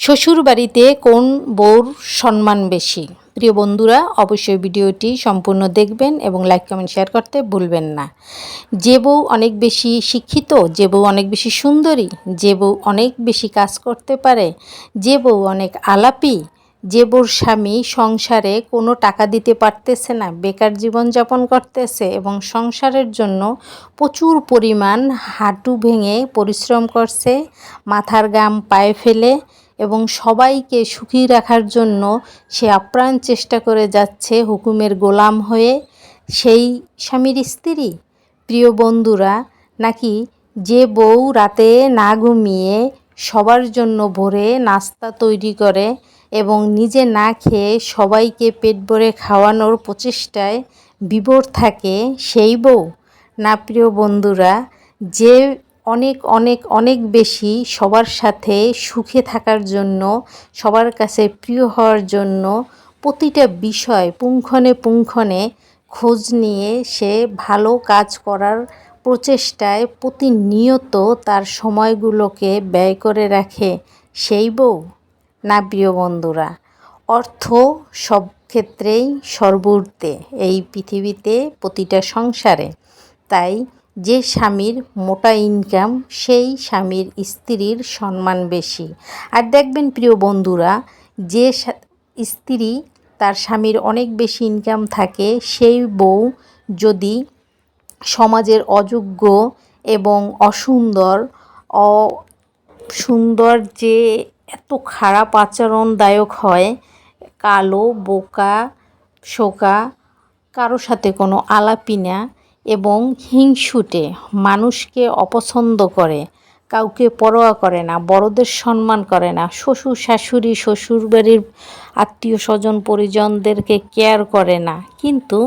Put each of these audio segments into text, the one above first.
শ্বশুর বাড়িতে কোন বউর সম্মান বেশি? প্রিয় বন্ধুরা, অবশ্যই ভিডিওটি সম্পূর্ণ দেখবেন এবং লাইক কমেন্ট শেয়ার করতে ভুলবেন না। যে বউ অনেক বেশি শিক্ষিত, যে বউ অনেক বেশি সুন্দরী, যে বউ অনেক বেশি কাজ করতে পারে, যে বউ অনেক আলাপি, যে বউর স্বামী সংসারে কোনো টাকা দিতে পারতেছে না, বেকার জীবনযাপন করতেছে এবং সংসারের জন্য প্রচুর পরিমাণ হাঁটু ভেঙে পরিশ্রম করছে, মাথার গাম পায়ে ফেলে এবং সবাইকে সুখী রাখার জন্য সে আপ্রাণ চেষ্টা করে যাচ্ছে হুকুমের গোলাম হয়ে। সেই স্বামীর স্ত্রী, প্রিয় বন্ধুরা, নাকি যে বউ রাতে না ঘুমিয়ে সবার জন্য ভোরে নাস্তা তৈরি করে এবং নিজে না খেয়ে সবাইকে পেট ভরে খাওয়ানোর প্রচেষ্টায় বিভোর থাকে সেই বউ? না, প্রিয় বন্ধুরা, যে অনেক অনেক অনেক বেশি সবার সাথে সুখে থাকার জন্য, সবার কাছে প্রিয় হওয়ার জন্য প্রতিটা বিষয় পুঙ্খনে পুঙ্খনে খোঁজ নিয়ে সে ভালো কাজ করার প্রচেষ্টায় প্রতিনিয়ত তার সময়গুলোকে ব্যয় করে রাখে সেই বউ। না, প্রিয় বন্ধুরা, অর্থ সব ক্ষেত্রেই সর্বূর্তে এই পৃথিবীতে প্রতিটা সংসারে। তাই যে স্বামীর মোটা ইনকাম সেই স্বামীর স্ত্রীর সম্মান বেশি। আর দেখবেন প্রিয় বন্ধুরা, যে স্ত্রী তার স্বামীর অনেক বেশি ইনকাম থাকে, সেই বউ যদি সমাজের অযোগ্য এবং অসুন্দর অসুন্দর যে এত খারাপ আচরণদায়ক হয়, কালো, বোকা, শোকা, কারও সাথে কোনো আলাপি না এবং হিংসুটে মানুষকে অপছন্দ করে, কাউকে পরোয়া করে না, বড়দের সম্মান করে না, শ্বশুর, শাশুড়ি, শ্বশুরবাড়ির আত্মীয় স্বজন, পরিজনদেরকে কেয়ার করে না। কিন্তু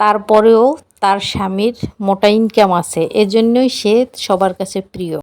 তারপরেও তার স্বামীর মোটা ইনকাম আছে, এজন্যই সে সবার কাছে প্রিয়।